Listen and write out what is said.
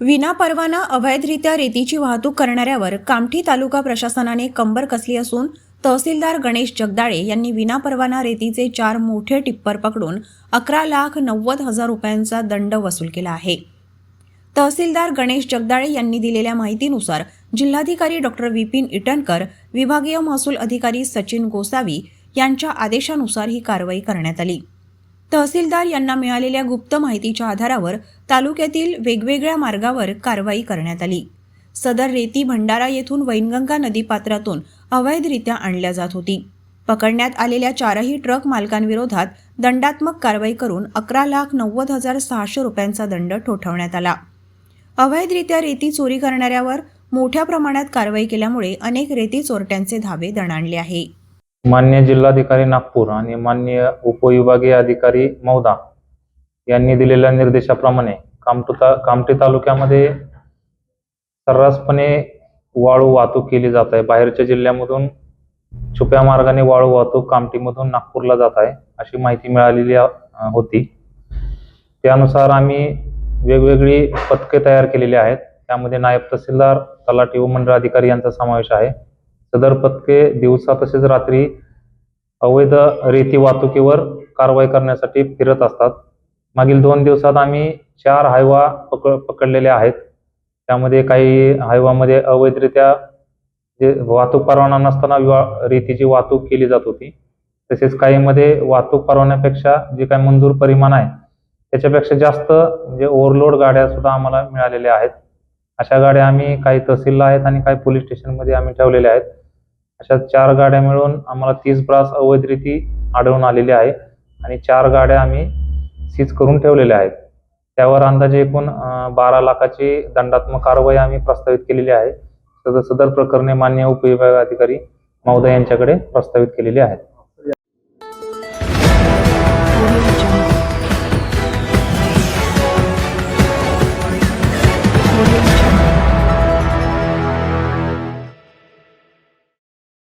विनापरवाना अवैधरित्या रेतीची वाहतूक करणाऱ्यावर कामठी तालुका प्रशासनाने कंबर कसली असून तहसीलदार गणेश जगदाळे यांनी विनापरवाना रेतीचे चार मोठे टिप्पर पकडून अकरा लाख नव्वद हजार रुपयांचा दंड वसूल केला आहे. तहसीलदार गणेश जगदाळे यांनी दिलेल्या माहितीनुसार जिल्हाधिकारी डॉक्टर विपिन इटनकर विभागीय महसूल अधिकारी सचिन गोसावी यांच्या आदेशानुसार ही कारवाई करण्यात आली. तहसीलदार यांना मिळालेल्या गुप्त माहितीच्या आधारावर तालुक्यातील वेगवेगळ्या मार्गावर कारवाई करण्यात आली. सदर रेती भंडारा येथून वैनगंगा नदीपात्रातून अवैधरित्या आणल्या जात होती. पकडण्यात आलेल्या चारही ट्रक मालकांविरोधात दंडात्मक कारवाई करून अकरा लाख नव्वद हजार सहाशे रुपयांचा दंड ठोठावण्यात आला. अवैधरित्या रेती चोरी करणाऱ्यावर मोठ्या प्रमाणात कारवाई केल्यामुळे अनेक रेती चोरट्यांचे धावे दणाणले आहे. मान्य जिल्हाधिकारी नागपूर आणि मान्य उपविभागीय अधिकारी मौदा यांनी दिलेल्या निर्देशाप्रमाणे कामठू ता कामठी तालुक्यामध्ये सर्रासपणे वाळू वाहतूक केली जात आहे. बाहेरच्या जिल्ह्यामधून छुप्या मार्गाने वाळू वाहतूक कामठीमधून नागपूरला जात आहे अशी माहिती मिळालेली होती. त्यानुसार आम्ही वेगवेगळी पथके तयार केलेली आहेत. त्यामध्ये नायब तहसीलदार तलाठी व मंडळ अधिकारी यांचा समावेश आहे. सदर पथके दिवसा तसेच रात्री अवैध रेती वाहतुकीवर कारवाई करण्यासाठी फिरत असतात. मागील दोन दिवसात आम्ही चार हायवा पकड पकडलेले आहेत. त्यामध्ये काही हायवामध्ये अवैधरित्या जे वाहतूक परवाना नसताना विवा रेतीची वाहतूक केली जात होती. तसेच काहीमध्ये वाहतूक परवान्यापेक्षा जे काही मंजूर परिमाण आहे त्याच्यापेक्षा जास्त म्हणजे ओव्हरलोड गाड्या सुद्धा आम्हाला मिळालेल्या आहेत. अशा गाड्या आम्ही काही तहसीलला आहेत आणि काही पोलीस स्टेशनमध्ये आम्ही ठेवलेल्या आहेत. अशा चार गाड्या मिळून आम्हाला तीस ब्रास अवैधरीती आढळून आलेली आहे. आणि चार गाड्या आम्ही सीज करून ठेवलेल्या आहेत. त्यावर अंदाजे एकूण बारा लाखाची दंडात्मक कारवाई आम्ही प्रस्तावित केलेली आहे. सदर सदर प्रकरणे मान्य उपविभाग अधिकारी महोदय यांच्याकडे प्रस्तावित केलेली आहेत.